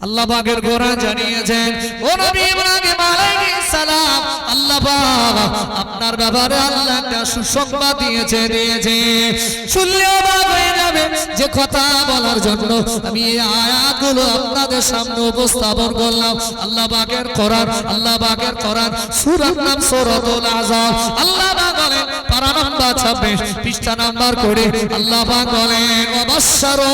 আল্লাহ বাগের গোরা জানিয়েছেন ও নবী ইব্রাহিম আলাইহিস সালাম। আল্লাহ পাক আপনার ব্যাপারে আল্লাহ একটা সুসংবাদ দিয়েছে দিয়েছে। শুনলেও অবাক যাবে যে কথা বলার জন্য আমি এই আয়াতগুলো আপনাদের সামনে উপস্থাপন করলাম। আল্লাহ পাকের কোরআন, আল্লাহ পাকের কোরআন, সূরার নাম সূরাতুল আযম আল্লাহ পাক বলেন, পারা নাম্বার 26 পৃষ্ঠা নাম্বার করে আল্লাহ পাক বলেন অবশ্যরু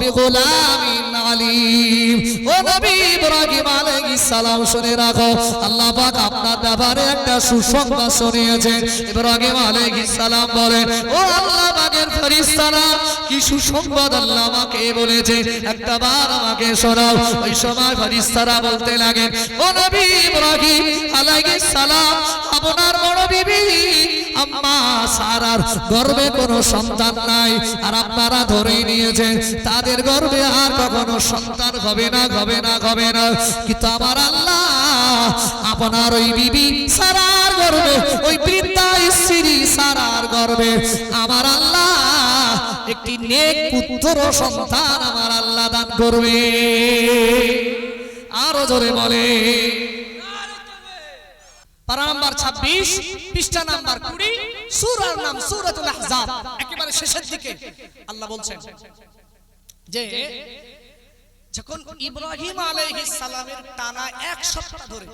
বিগুলামিন আলিম। ও নবী ইব্রাহিম আলাইহিস সালাম শুনে রাখো আল্লাহ আপনার ব্যাপারে একটা সুসংবাদ শুনিয়েছেন। ইব্রাহিম আলাইহিস সালাম বলেন, ও আল্লাহ ফেরেশতারা, কি সুসংবাদ আল্লাহ আমাকে বলেছে একটা বার আমাকে শোনাও। ওই সময় ফেরেশতারা বলতে লাগে ও নবী ইব্রাহিম আলাইহিস সালাম, আপনার বড় বিবি আম্মা সারার গর্ভে কোনো সন্তান নাই। আর আপনারা ধরে নিয়েছেন তাদের গর্ভে আর কখনো সন্তান হবে না হবে না হবে না। কিন্তু আমার আল্লাহ, আপনার ওই বিবি সারার গর্বে, ওই বৃদ্ধা স্ত্রী সারার গর্ভে আমার আল্লাহ, একটি নেক পুত্র সন্তান আমার আল্লাহ দান করবে। আরও জোরে বলে পারা নাম্বার 26 পৃষ্ঠা নাম্বার 20 সূরার নাম সূরাতুল আহজাব। একেবারে শেষের দিকে। আল্লাহ বলছেন যে, যখন ইব্রাহিম আলাইহিস টানা এক সপ্তাহ ধরে,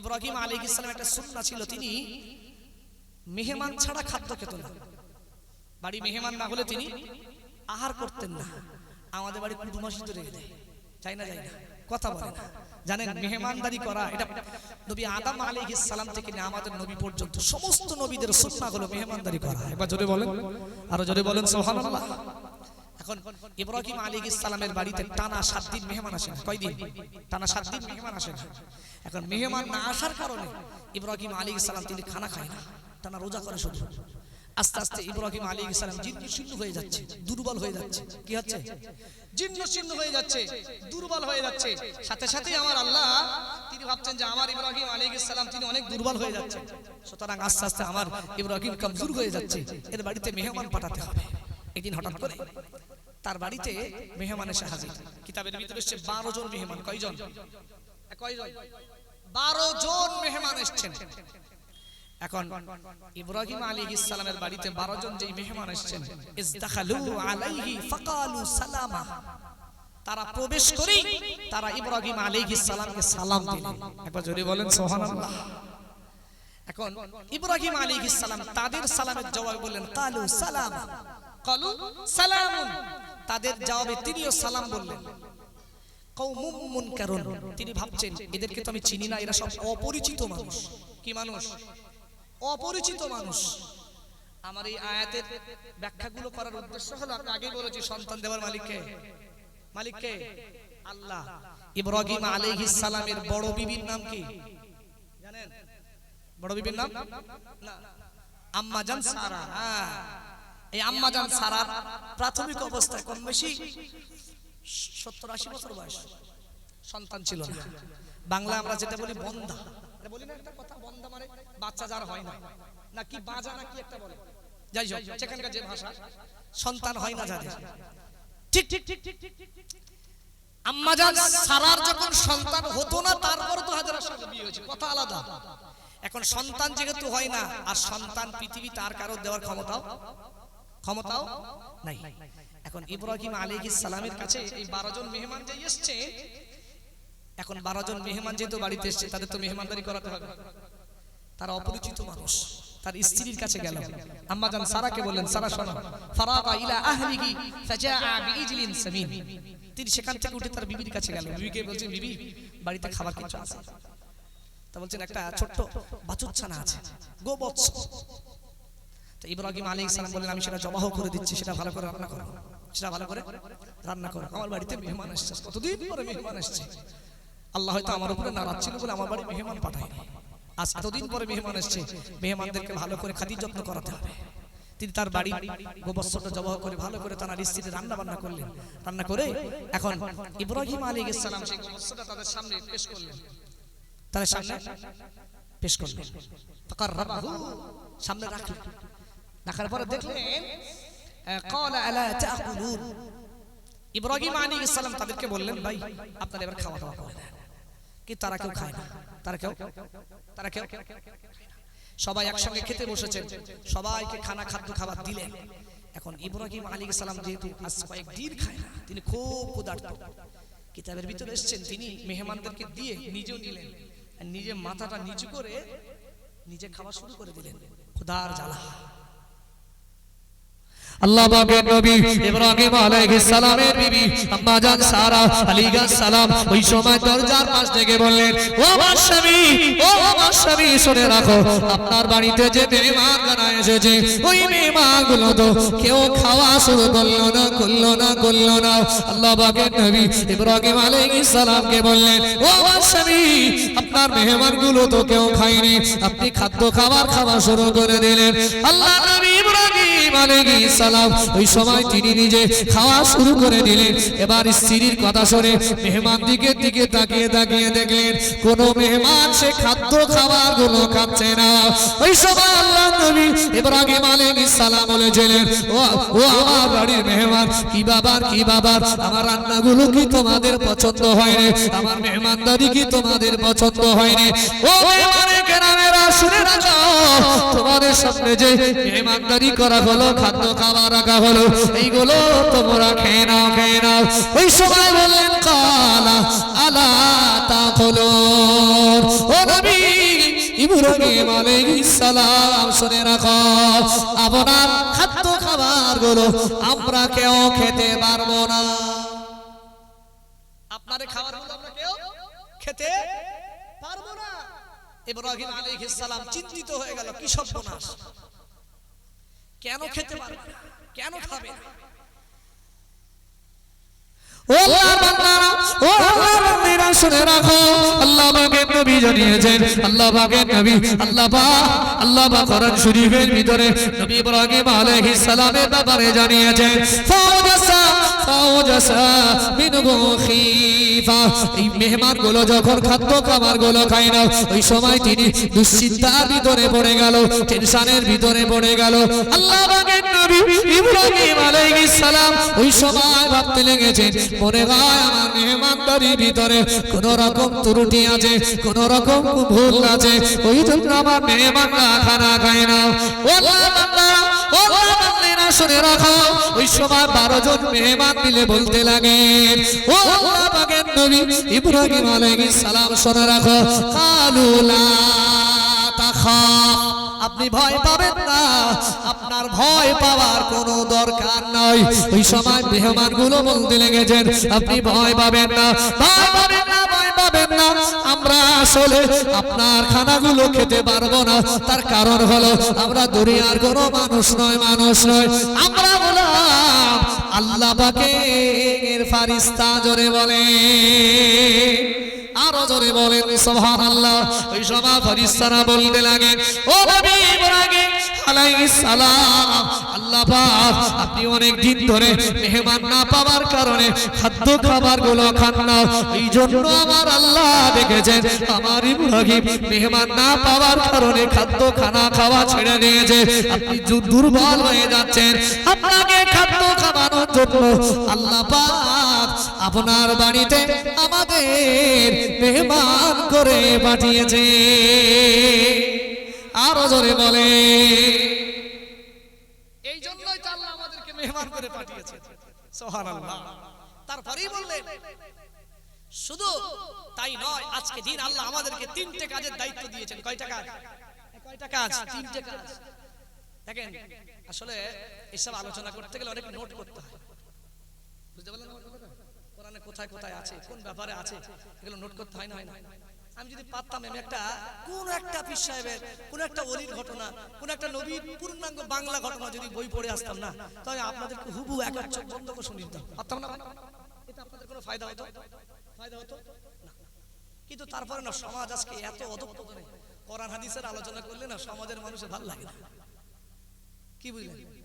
ইব্রাহিম আলাইহিস সালামের একটা সুন্নাহ ছিল তিনি মেহমান ছাড়া খাদ্য খেত না। বাড়ি মেহমান না হলে তিনি আহার করতেন না। আমাদের বাড়ি কুটুমাসি তো রেখে দেয়। চাই না যাই না? কথা বলে। জানেন মেহমানদারি করা এটা নবী আদম আলাইহিস সালাম থেকে নিয়ে আমাদের নবী পর্যন্ত সমস্ত নবীদের সুন্নাহ হলো মেহমানদারি করা। একবার জোরে বলেন। আরও জোরে বলেন সুবহানাল্লাহ। এখন ইব্রাহিম আলাইহিস সালামের বাড়িতে টানা সাত দিন মেহমান আসে না কয়দিন? টানা সাত দিন মেহমান আসে এখন মেহমান না আসার কারণে ইব্রাহিম আলাইহিস সালাম তিনি খানা খায় না টানা রোজা করে শুধু। আস্তে আস্তে ইব্রাহিম আলী ইসলাম জীর্ণ শীর্ণ হয়ে যাচ্ছে দুর্বল হয়ে যাচ্ছে। কি হচ্ছে? জীর্ণ শীর্ণ হয়ে যাচ্ছে দুর্বল হয়ে যাচ্ছে। সাথে সাথে আমার আল্লাহ তিনি ভাবছেন যে আমার ইব্রাহিম আলী ইসলাম তিনি অনেক দুর্বল হয়ে যাচ্ছে। সুতরাং আস্তে আস্তে আমার ইব্রাহিম কমজোর হয়ে যাচ্ছে। এর বাড়িতে মেহমান পাঠাতে হবে। একদিন হঠাৎ করে তার বাড়িতে মেহমান এসে হাজির। কিতাবের ভিতরে এসছে বারো জন মেহমান। কয়জন? কয়জন? বারো জন মেহমান এসছেন। এখন ইব্রাহিম আলী ইসলামের বাড়িতে বারো জন যেই মেহমান এসেছেন সালামা। তারা প্রবেশ করেই তারা ইব্রাহিম আলাইহিস সালামকে সালাম একবার জোরে বলেন, সুবহানাল্লাহ। এখন ইব্রাহিম আলাইহিস সালাম তাদের সালামের জবাবে বললেন, কালু সালাম, কালু সালামুন তাদের জবাবে তিনিও সালাম বললেন। কওমুম তিনি ভাবছেন, এদেরকে তো আমি চিনি না, এরা সব অপরিচিত মানুষ। কি মানুষ? অপরিচিত মানুষ। আমার এই আয়াতের ব্যাখ্যাগুলো করার উদ্দেশ্য হলো আমি আগেই বলেছি সন্তান দেওয়ার মালিককে। মালিককে? আল্লাহ। ইব্রাহিম আলাইহিস সালামের বড় বিবির নাম কি? জানেন? বড় বিবির নাম? না। আম্মাজান সারা। হ্যাঁ। এই আম্মাজান সারার প্রাথমিক অবস্থায় কম বেশি সত্তর আশি বছর বয়স। সন্তান ছিল না। বাংলা আমরা যেটা বলি বন্ধা। এটা বলি না, একটা কথা বন্ধা মানে বাচ্চা যার হয় না। না কি বাজা না কি একটা বলে। যাই হোক, সেখানকার যে ভাষা, সন্তান হয় না যাদের। ঠিক ঠিক ঠিক ঠিক ঠিক আম্মাজান সারার যখন সন্তান হতো না, তারপর তো হাজারের সাথে বিয়ে হয়েছে। কথা আলাদা। এখন সন্তান যেহেতু হয় না, আর সন্তান পৃথিবী তার কারও দেওয়ার ক্ষমতাও ক্ষমতাও নাই। এখন ইব্রাহিম আলাইহিস সালামের কাছে এই বারো জন মেহমান যে এসছে এখন বারো জন মেহমান যেহেতু বাড়িতে এসছে, তাদের তো মেহমানদারি করাতে হবে। তারা অপরিচিত মানুষ, তার স্ত্রীর কাছে গেল। আম্মা জান সারাকে বললেন, সারা শোনো, ফারাগা ইলা আহলিহি ফাজাআ বিইজলিন সামিন। তিনি সেখান থেকে উঠে তার বিবির কাছে গেল বিবিকে বলছেন, বিবি, বাড়িতে খাবার কিছু আছে? তা বলছেন, একটা ছোট্ট বাছুরছানা আছে, গোবৎস। তো ইব্রাহিম আলাইহিস সালাম বললেন, আমি সেটা জবাহ করে দিচ্ছি, সেটা ভালো করে রান্না করো। সেটা ভালো করে রান্না করো। আমার বাড়িতে মেহমান এসেছে, কতদিন পরে মেহমান এসেছে? আল্লাহ হয়তো আমার উপরে নারাজ ছিল বলে আমার বাড়ি মেহমান পাঠায়নি আজ এতদিন পরে মেহমান এসছে। মেহমানদেরকে ভালো করে খাতির যত্ন করাতে হবে। তিনি তার বাড়ি গোবৎসটা জবাহ করে ভালো করে তার স্ত্রীতে রান্না বান্না করলেন। রান্না করে এখন ইব্রাহিম আলী ইসলাম তাদের সামনে পেশ করলেন। তাদের সামনে পেশ করলেন। সামনে রাখলেন। রাখার পরে দেখলেন ইব্রাহিম আলী ইসলাম তাদেরকে বললেন, ভাই, আপনারা এবার খাওয়া দাওয়া করে দেন। কি তারা কেউ খায় না? তারা কেউ তারা কেউ সবাই একসঙ্গে খেতে বসেছেন সবাইকে খানা খাদ্য খাবার দিলেন। এখন ইব্রাহিম আলী সালাম যেহেতু আজ কয়েকদিন খায় না, তিনি খুব ক্ষুধার্ত। কিতাবের ভিতরে এসেছেন, তিনি মেহমানদেরকে দিয়ে নিজেও নিলেন আর নিজে মাথাটা নিচু করে নিজে খাওয়া শুরু করে দিলেন। ক্ষুধার জ্বালা। আল্লাহ পাকের নবী ইব্রাহিম আলাইহিস সালামের বিবি, আম্মা জান সারা আলাইহিস সালাম, ওই সময় দরজার পাশ থেকে বললেন, ও আমার স্বামী, ও আমার স্বামী, শুনে রাখো, আপনার বাড়িতে যে মেহমান গানা এসেছে, ওই মেহমানগুলো তো কেউ খাওয়া শুরু করল না করল না করল না। আল্লাহ পাকের নবী ইব্রাহিম আলাইহিস সালামকে বললেন, ও আমার স্বামী, আপনার মেহমানগুলো তো কেউ খায়নি, আপনি খাদ্য খাবার খাওয়া শুরু করে দিলেন। আল্লাহ নবী সালাম। ওই সময় তিনি নিজে খাওয়া শুরু করে দিলেন। এবার স্ত্রীর কথা শুনে মেহমান দিকের দিকে তাকিয়ে তাকিয়ে দেখলেন, কোন মেহমান সে খাদ্য খাবারগুলো খাচ্ছে না। ওই সময় আল্লাহ নবী ইব্রাহিম আলাইহিস সালাম বলেছিলেন, ও ও আমার বাড়ির মেহমান, কি বাবার কি বাবার আমার রান্নাগুলো কি তোমাদের পছন্দ হয়নি? আমার মেহমানদারি কি তোমাদের পছন্দ হয়নি? ও মেহমানের কেরামেরা শুনে রাখো তোমাদের সামনে যে মেহমানদারি করা হলো খাদ্য খাবার রাখা হলো। এইগুলো তোমরা খেয়ে নাও খেয়ে নাও। ওই সময় বললেন, কালা আলা তাকুলুন ও নবী, ইব্রাহিম আলাইহিস সালাম, শুনে রাখো। আপনার খাদ্য খাবারগুলো আমরা কেউ খেতে পারব না। আপনাদের খাবারগুলো আমরা কেউ খেতে পারব না। ইব্রাহিম আলাইহিস সালাম চিন্তিত হয়ে গেল, কি সর্বনাশ। কেন খেতে পারবে কেন খাবে ভিতরে মেহমানগুলো যখন খাদ্য খাবারগুলো খায় না, ওই সময় তিনি দুশ্চিন্তার ভিতরে পড়ে গেল, টেনশনের ভিতরে পড়ে গেল। আল্লাহ ইব্রাহিম আলাইহিস সালাম ওই সময় ভাবতে লেগেছেন মনে হয় আমার মেহমানদারির ভিতরে কোন রকম ত্রুটি আছে, কোন রকম ভুল আছে। ওই জন্য আমার মেহমানরা খানা খায় না। শুনে রাখো। ওই সময় বারো জন মেহমান মিলে বলতে নবী ইব্রাহিম সালাম শুনে রাখো। কালু লা তাখাফ। আপনি ভয় পাবেন না। আপনার ভয় পাওয়ার কোনো দরকার নাই। ওই সময় মেহমানগুলো বলতে লেগেছেন, আপনি ভয় পাবেন না। ভয় ভয় পাবেন না। আমরা আসলে আপনার খানাগুলো খেতে পারব না। তার কারণ হলো, আমরা দুনিয়ার কোনো মানুষ নয় মানুষ নয়। আমরা বললাম আল্লাহ পাকের ফারিস্তা জোরে বলে আরও জোরে বলেন, সুবহানাল্লাহ। ওই সময় ফেরেশতারা বলতে লাগেন ও নবী ইব্রাহিম আলাইহিস সালাম, আল্লাহ পাক, আপনি অনেক দিন ধরে মেহমান না পাওয়ার কারণে খাদ্য খাবারগুলো খান না। এই জন্য আমার আল্লাহ দেখেছেন আমার ইব্রাহিম মেহমান না পাওয়ার কারণে খাদ্য খানা খাওয়া ছেড়ে দিয়েছে। আপনি দুর্বল হয়ে যাচ্ছেন, আপনাকে খাদ্য খাওয়ানোর জন্য আল্লাহ পাক আপনার বাড়িতে আমাদের মেহমান করে পাঠিয়েছে। আরও জোরে বলে। এই জন্যই তো আল্লাহ আমাদেরকে মেহমান করে পাঠিয়েছে। সুবহানাল্লাহ। তারপরেই বললেন, শুধু তাই নয়, আজকে দিন আল্লাহ আমাদেরকে তিনটে কাজের দায়িত্ব দিয়েছেন। কয়টা কাজ কয়টা কাজ তিনটে কাজ। দেখেন, আসলে এসব আলোচনা করতে গেলে অনেক নোট করতে হয়। বুঝতে পারলেন? কোথায় কোথায় আছে, কোন ব্যাপারে আছে, এগুলো নোট করতে হয় না আমি যদি পারতাম আমি একটা, কোন একটা পীর সাহেবের, কোন একটা অলির ঘটনা, কোন একটা নবীর পূর্ণাঙ্গ বাংলা ঘটনা যদি বই পড়ে আসতাম না, তাহলে আপনাদেরকে হুবু এক এক চোখ বন্ধ করে শুনিয়ে দিতাম। পারতাম না? এটা আপনাদের কোনো ফায়দা হতো ফায়দা হতো না। কিন্তু তারপরে না, সমাজ আজকে এত অধপতনে কোরআন, হাদিসের আলোচনা করলে না সমাজের মানুষের ভালো লাগে না। কি বুঝলেন?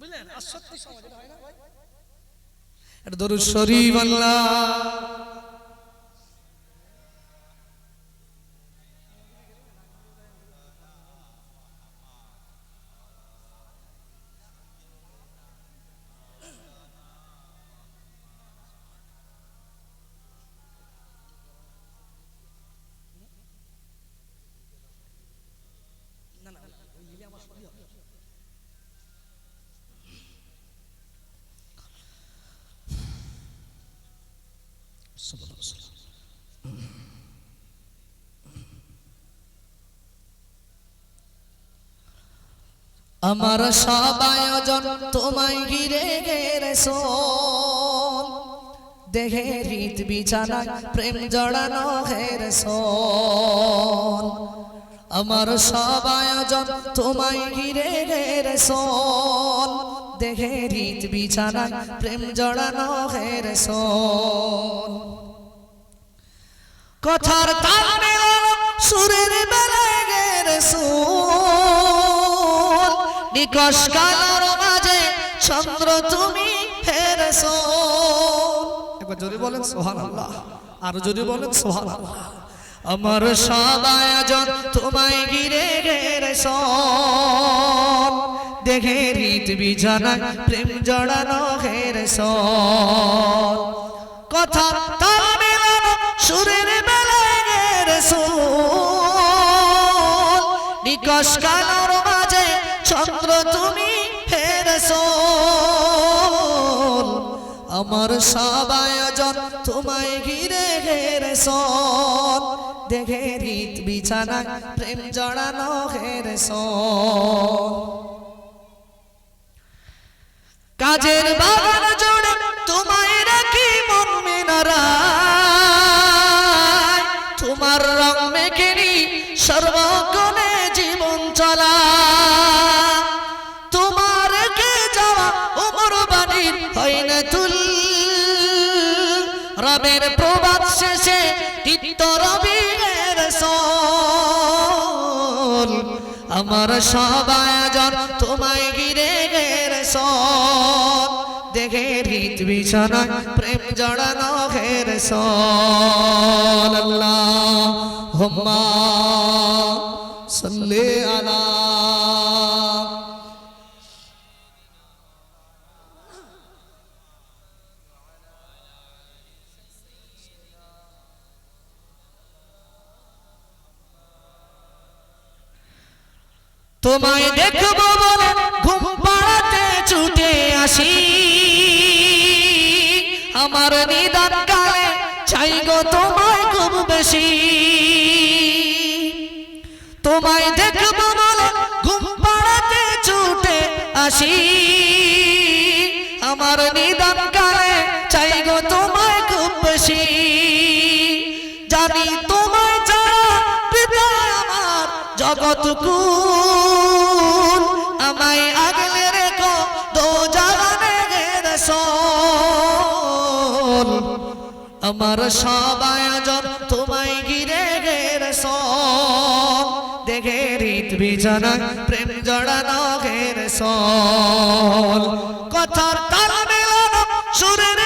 বুঝলেন আর সত্যি সমাজ হয় না ভাই? দরুদ শরীফ আল্লাহ আমার সব আয়োজন তোমায় ঘিরে ঘেরে শোন। দেহে হৃদ বিছানা, প্রেম জড়ানো ঘের শোন। আমার সব আয়োজন তোমায় ঘিরে ঘেরে শোন। দেহে হৃদ বিছানা, প্রেম জড়ানো ঘের শোন। কথার তাল মেলানো সুরের বেলায় গেরে সুর। নিকশ কালার মাঝে চন্দ্র তুমি হের একবার জোরে বলেন সোহান আল্লাহ আর জোরে বলেন সোহান আল্লাহ আমার সব আয়োজন তোমায় ঘিরে ঘেরে সন দেখে রীত বিছানায় প্রেম জড়ানো ঘের সন কথা তাল মেলানো সুরের বেলায় নিকশ কালোর মাঝে চন্দ্র তুমি সোল আমার সব আয়োজন তোমায় ঘিরে সন দেখে রীত বিছানা, প্রেম জড়ানো সন কাজের বাগান জোড়ে তোমায় রাখি মন মিনারায় সর্বক্ষণে জীবন চলা। তোমার কে যাওয়া ওমর বাণীর হয় না তুল রবের প্রবাদ শেষে তিত্ত রবির সোল। আমার সব আয়োজন তোমায় ঘের সন দেখে রীত বিছানায় প্রেম জড়ানো ঘের আল্লাহ। হুম্মা সাল্লি আলা তোমায় দেখব বলে ঘুম পাড়াতে ছুটে আসি আমার নিদান আসি আমার নিদান কালে চাই গো তোমায় খুব বেশি। জানি তোমায় ছাড়া পিতা আমার জগৎ কুল আমায় আগলে রেখো দো জাগানে গেরে আমার সব আয়োজন তোমায় দেখে রীত বিছানায় প্রেম জড়ানো সন কথার মেলানো, সুরের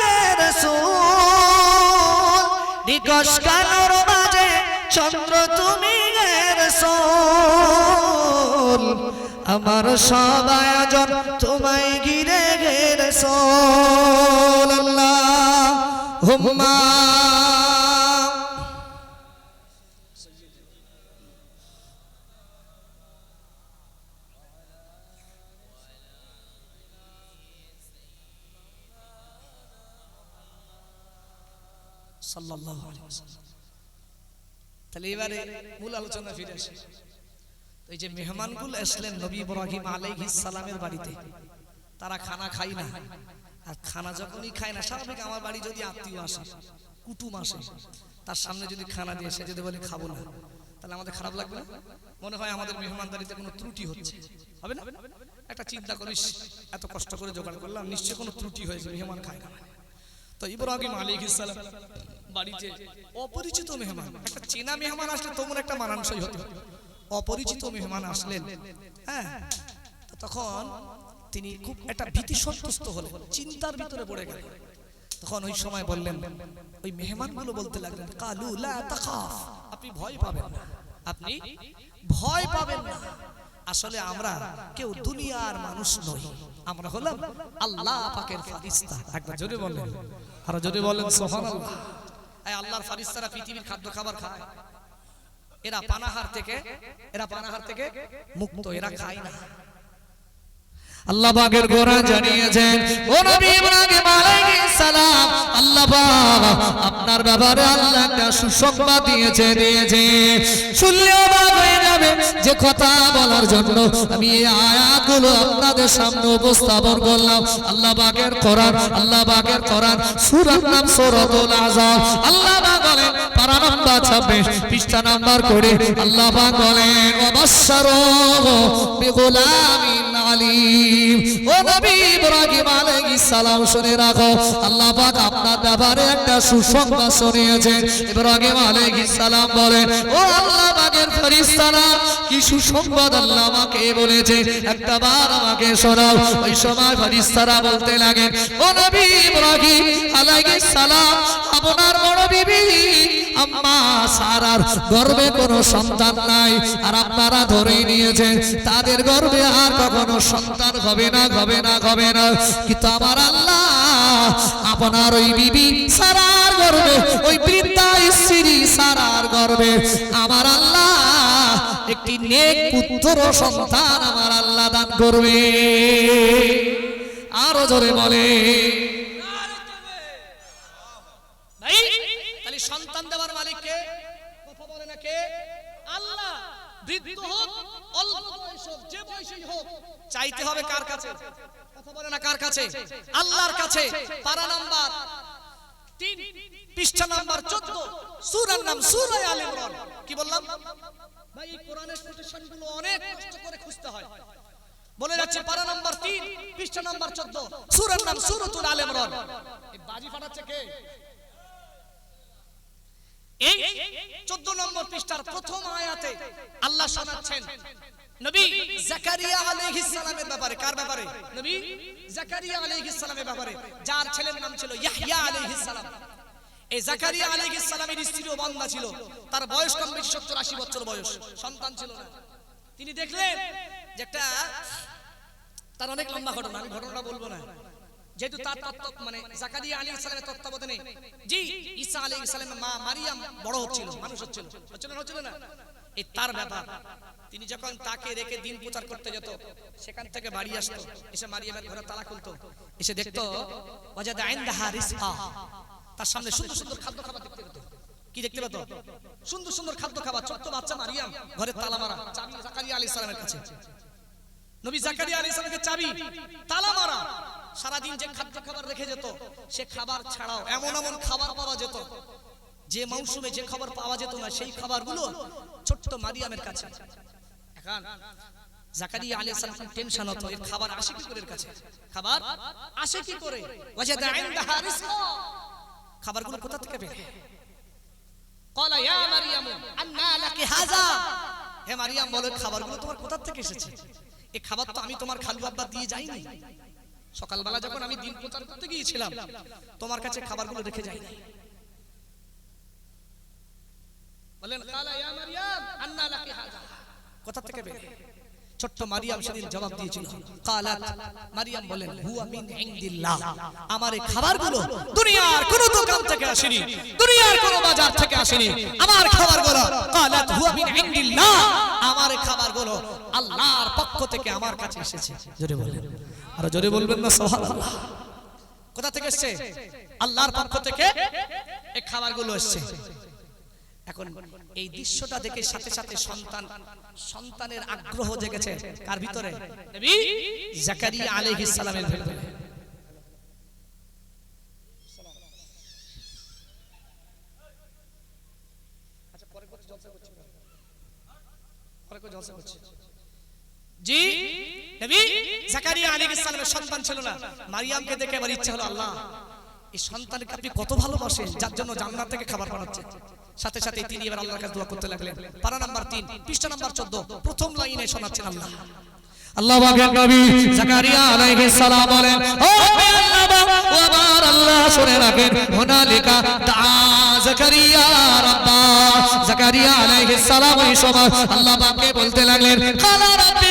ঘেরে সোল। নিকশ কালোর মাঝে চন্দ্র তুমি সোল। আমার সব তোমায় ঘিরে ঘেরে সোল। আল্লাহ হুম্মা সাল্লাল্লাহু তাহলে এবারে মূল আলোচনা ফিরে আসি। এই যে মেহমানগুলো আসলেন নবী বাড়িতে, তারা খানা খায় না আর খানা যখনই খায় না, স্বাভাবিক আমার বাড়ি যদি আত্মীয় আসে, কুটুম আসে, তার সামনে যদি খানা দিয়ে সে যদি বলে, খাব না। তাহলে আমাদের খারাপ লাগবে না? মনে হয় আমাদের মেহমানদারিতে কোনো ত্রুটি হচ্ছে। হবে না? একটা চিন্তা করিস, এত কষ্ট করে জোগাড় করলাম, নিশ্চয় কোনো ত্রুটি হয়েছে, মেহমান খায় না। তো ইব্রাহিম আলাইহিস সালাম বাড়িতে অপরিচিত মেহমান, একটা চেনা মেহমান আসলে তোমরা একটা মানানসই হতে। অপরিচিত মেহমান আসলেন হ্যাঁ তখন তিনি খুব একটা ভীতি সন্তুষ্ট হলেন, চিন্তার ভিতরে পড়ে গেলেন। তখন ওই সময় বললেন, ওই মেহমানগুলো বলতে লাগলেন, কালু লা তাখাফ, আপনি ভয় পাবেন না, আপনি ভয় পাবেন না। আসলে আমরা কেউ দুনিয়ার মানুষ নই, আমরা হলাম আল্লাহ পাকের ফারিস্তা। একবার জোরে বললেন, আর জোরে বলেন সুবহানাল্লাহ। এই আল্লাহর ফারিস্তারা পৃথিবীর খাদ্য খাবার খায়। এরা পানাহার থেকে এরা পানাহার থেকে মুক্ত, এরা খায় না। আল্লাহ পাকের কোরআন জানিয়েছেন, ও নবী ইব্রাহিম আলাইহিস সালাম, আল্লাহ বাবা আপনার ব্যাপারে আল্লাহ একটা সুসংবাদ দিয়েছে দিয়েছে। হয়ে যাবে যে কথা বলার জন্য। আমি এই আয়াতগুলো আপনাদের সামনে উপস্থাপন করলাম। আল্লাহ বাগের কোরআন, আল্লাহ বাগের কোরআন, সূরার নাম সূরাতুল আযম আল্লাহ পাক বলেন, পারা নাম্বার 26 পৃষ্ঠা নাম্বার করে আল্লাহ পাক বলেন ওয়াবাশশারু বিগুলামিন আলিম। ও নবী ইব্রাহিম আলাইহিস সালাম, শুনে রাখো, আল্লাহ পাক আপনার ব্যাপারে একটা সুসংবাদ শুনিয়েছেন। ইব্রাহিম আলাইহিস সালাম বলেন, ও আল্লাহ পাকের ফেরেশতারা, কি সুসংবাদ আল্লাহ আমাকে বলেছে? একটা বার আমাকে শোনাও। ওই সময় ফেরেশতারা বলতে লাগেন, ও নবী ইব্রাহিম আলাইহিস সালাম আপনার বড় বিবি, আম্মা সারার গর্ভে কোনো সন্তান নাই, আর আপনারা ধরে নিয়েছেন তাদের গর্ভে আর কখনো সন্তান হবে না হবে না হবে না। কিন্তু আমার আল্লাহ, আপনার ওই বিবি সারার গর্ভে ওই বৃদ্ধা স্ত্রী সারার গর্ভে আমার আল্লাহ, একটি নেক পুত্র সন্তান আমার আল্লাহ দান করবে। আরও জোরে বলে ভাই তাহলে সন্তান দেওয়ার মালিক কে কথা বলে না কে? আল্লাহ, বৃদ্ধ হোক, অল্প বয়স হোক, যে বয়সই হোক, চাইতে হবে কার কাছে? কথা বলে না কার কাছে? আল্লাহর কাছে। পারা নাম্বার তিন, পৃষ্ঠা নাম্বার চোদ্দ, সুরার নাম সুরায় আল ইমরান। কি বললাম? ভাই, এই কোরআনের কোটেশনগুলো অনেক কষ্ট করে খুঁজতে হয়। বলে যাচ্ছে পারা নাম্বার তিন, পৃষ্ঠা নাম্বার চোদ্দ, সুরার নাম সুরতুল আল ইমরান। বাজি ফাটাচ্ছে কে? এই চোদ্দ নম্বর পৃষ্ঠার প্রথম আয়াতে আল্লাহ শোনাচ্ছেন, নবী জাকারিয়া সালামের ব্যাপারে, কার ব্যাপারে? নবী জাকারিয়া সালামের ব্যাপারে। যার ছেলের নাম ছিল ইয়াহইয়া সালাম। এই জাকারিয়া আলাইহিস সালামের স্ত্রী ও বান্দা ছিল। তার বয়স কম, বেশি 70 80 বছর বয়স। সন্তান ছিল না। তিনি দেখলেন যে একটা, তার অনেক লম্বা ঘটনা, আমি ঘটনাটা বলব না। যেহেতু তার তত্ত্ব মানে জাকারিয়া আলী ইসলামের তত্ত্বাবধানে। জি, ঈসা আলী ইসলামের মা মারিয়াম বড় হচ্ছিল, মানুষ হচ্ছিল। হচ্ছিল না হচ্ছিল না? এই তার ব্যাপার। তিনি যখন তাকে রেখে দিন প্রচার করতে যেত, সেখান থেকে বাড়ি আসতো, এসে মারিয়ামের ঘরে তালা খুলতো। এসে দেখতো, ওয়াজাদ আইন্দাহা রিজকা তার সামনে সুন্দর সুন্দর খাদ্য খাবার দেখতে পেত। কি দেখতে পেত? সুন্দর সুন্দর খাদ্য খাবার। ছোট্ট বাচ্চা মারিয়াম ঘরে তালা মারা জাকারিয়া আলী ইসলামের কাছে। নবী জাকারিয়া আলাইহিস সালামের চাবি, তালা মারা। সারাদিন যে খাদ্য খাবার রেখে যেত, সে খাবার ছাড়াও এমন এমন খাবার পাওয়া যেত। যে মৌসুমে যে খাবার পাওয়া যেত না, সেই খাবারগুলো ছোট্ট মারিয়ামের কাছে। এখন জাকারিয়া আলাইহিস সালাম টেনশন হতো এই খাবার আসে কি করে এর কাছে? খাবার আসে কি করে? খাবারগুলো কোথা থেকে পেলে কলা, ইয়া মারিয়াম, আন্না লাকি হাযা হে মারিয়াম, বলে খাবারগুলো তোমার কোথা থেকে এসেছে? এই খাবার তো আমি তোমার খালু আব্বা দিয়ে যাইনি। সকালবেলা যখন আমি দিন প্রচার করতে গিয়েছিলাম তোমার কাছে খাবারগুলো রেখে যাইনি। বলেন কালা ইয়া মারিয়াম আন্না লাকি হাযা কোথা থেকে পেলে ছোট্ট মারিয়াম সেদিন জবাব দিয়েছিল। কালাত, মারিয়াম বলেন হুয়া মিন ইনদিল্লাহ। আমার এই খাবারগুলো দুনিয়ার কোন দোকান থেকে আসেনি, দুনিয়ার কোন বাজার থেকে আসেনি। আমার খাবারগুলো, কালাত, হুয়া মিন ইনদিল্লাহ। আমার এই খাবারগুলো আল্লাহর পক্ষ থেকে আমার কাছে এসেছে। জোরে বলেন আর জোরে বলবেন না, সুবহানাল্লাহ। কোথা থেকে এসেছে? আল্লাহর পক্ষ থেকে এই খাবারগুলো এসেছে। এখন এই দৃশ্যটা দেখে সাথে সাথে সন্তান সন্তানের আগ্রহ জেগেছে। কার ভিতরে? নবী জাকারিয়া আলাইহিস সালামের ভিতরে। জি নবী জাকারিয়া আলাইহিস সালামের সন্তান ছিল না। মারিয়ামকে দেখে ইচ্ছা হলো আল্লাহ এই সন্তানকে আপনি কত ভালোবাসেন যার জন্য জান্নাত থেকে খাবার বানাচ্ছেন। সাথে সাথে তিনি এবার আল্লাহর কাছে দোয়া করতে লাগলেন। পারা নাম্বার 3 পৃষ্ঠা নাম্বার 14 প্রথম লাইনে শোনাচ্ছেন আল্লাহ। আল্লাহ পাকের নবী জাকারিয়া আলাইহিস সালাম বলেন ও আল্লাহ আমার আল্লাহ শুনে রাখেন হুনালিকা দা জাকারিয়া রাব্বা। জাকারিয়া আলাইহিস সালাম এই সময় আল্লাহ পাককে বলতে লাগলেন কালা রাব্বি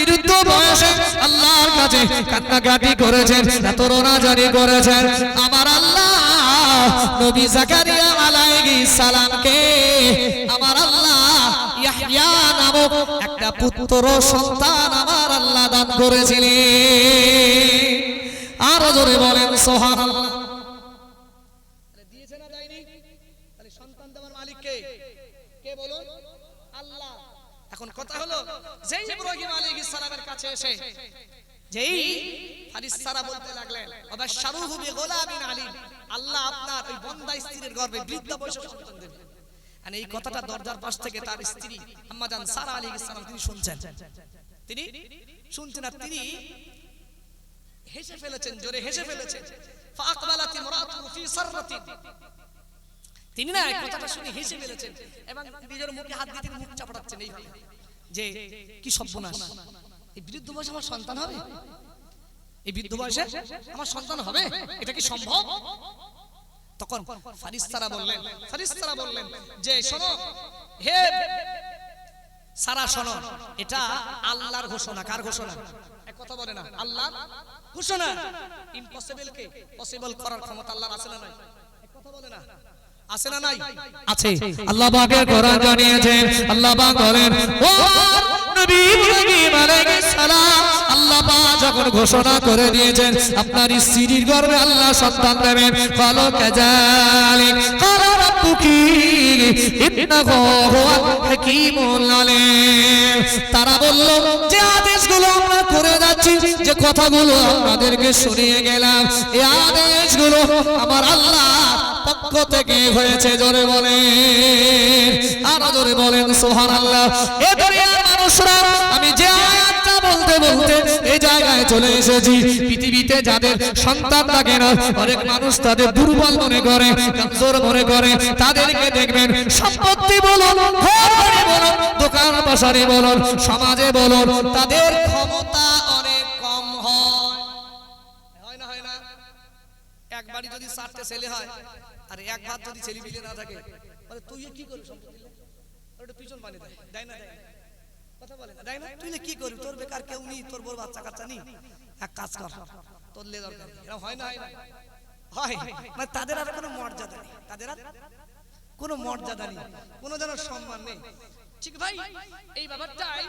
বিরুদ্ধ বয়সে আল্লাহর কাছে কান্নাকাটি করেছেন এত রোনাজারি করেছেন। আমার আল্লাহ নবী জাকারিয়া আলাইহিস সালামকে, আমার আল্লাহ ইয়াহইয়া নামক একটা পুত্র সন্তান আমার আল্লাহ দান করেছিলেন। আরও জোরে বলেন, সুবহানাল্লাহ দিয়েছে না দেয়নি তাহলে সন্তান দেওয়ার মালিক কে কে বলুন আল্লাহ এখন কথা হলো, যেই ইব্রাহিম আলাইহিস সালামের কাছে এসে, যেই ফারিস্তারা বলতে লাগলেন, অবাশশারুহু বিগুলামিন আলীম, আল্লাহ আপনার ওই বন্দা স্ত্রীর গর্ভে বৃদ্ধ বয়সে সন্তান দেবে। আর এই কথাটা দরজার পাশ থেকে তার স্ত্রী আম্মাজান সারা আলাইহিস সালাম, তিনি শুনছেন। তিনি শুনছেন আর তিনি হেসে ফেলেছেন, জোরে হেসে ফেলেছেন। ফাকবালাতি মুরাতুহু ফি সাররাতিন তিনি না এই কথাটা শুনে হেসে ফেলেছেন এবং নিজের মুখে হাত দিয়ে মুখ চাপড়াচ্ছেন এইভাবে। যে কি সর্বনাশ? এই বৃদ্ধ বয়সে আমার সন্তান হবে? এই বৃদ্ধ বয়সে আমার সন্তান হবে? এটা কি সম্ভব? তখন ফারিস্তারা বললেন ফারিস্তারা বললেন যে শোনো হে সারা শোনো এটা আল্লাহর ঘোষণা। কার ঘোষণা? এক কথা বলে না আল্লাহ ঘোষণা। ইম্পসিবল কে পসিবল করার ক্ষমতা আল্লাহর আছে না নাই? এক কথা বলে না। আছে না নাই? আছে। আল্লাহ পাকের কোরআন জানিয়েছেন আল্লাহ পাক বলেন ও নবী আলাইহিস সালাম। আল্লাহ পাক যখন ঘোষণা করে দিয়েছেন আপনার স্ত্রীর গর্ভে আল্লাহ সন্তান দেবেন। কালো কাজালিক কালা রাব্বুকি ইন্নাহু হুয়াল হাকীমুল আলীম। তারা বলল যে আদেশগুলো আমরা করে যাচ্ছি যে কথাগুলো আপনাদেরকে শুনিয়ে গেলাম এই আদেশগুলো আমার আল্লাহ পক্ষ থেকে হয়েছে জোরে আর জোরে বলেন সোহান আল্লাহ মানুষরা, আমি যে বলতে বলতে এই জায়গায় চলে এসেছি। পৃথিবীতে যাদের সন্তান থাকে না, অনেক মানুষ তাদের দুর্বল মনে করে, কমজোর মনে করে। তাদেরকে দেখবেন, সম্পত্তি বলুন বলুন, দোকান বাসারি বলুন, সমাজে বলুন, তাদের ক্ষমতা অনেক কম যদি চারটে ছেলে হয় আর এক ভাত যদি ছেলে মিলে না থাকে বলে তুই কি করবি সম্পত্তি একটু পিছন বানিয়ে দেয় দেয় না। দেয় না। না কি তোর বেকার কেউ নেই, তোর নেই। এক কাজ কর, তোর হয় না? হয় না। হয়। মানে তাদের আর কোনো মর্যাদা নেই। তাদের আর কোনো মর্যাদা নেই। কোনো যেন সম্মান নেই। ঠিক ভাই? এই ব্যাপারটাই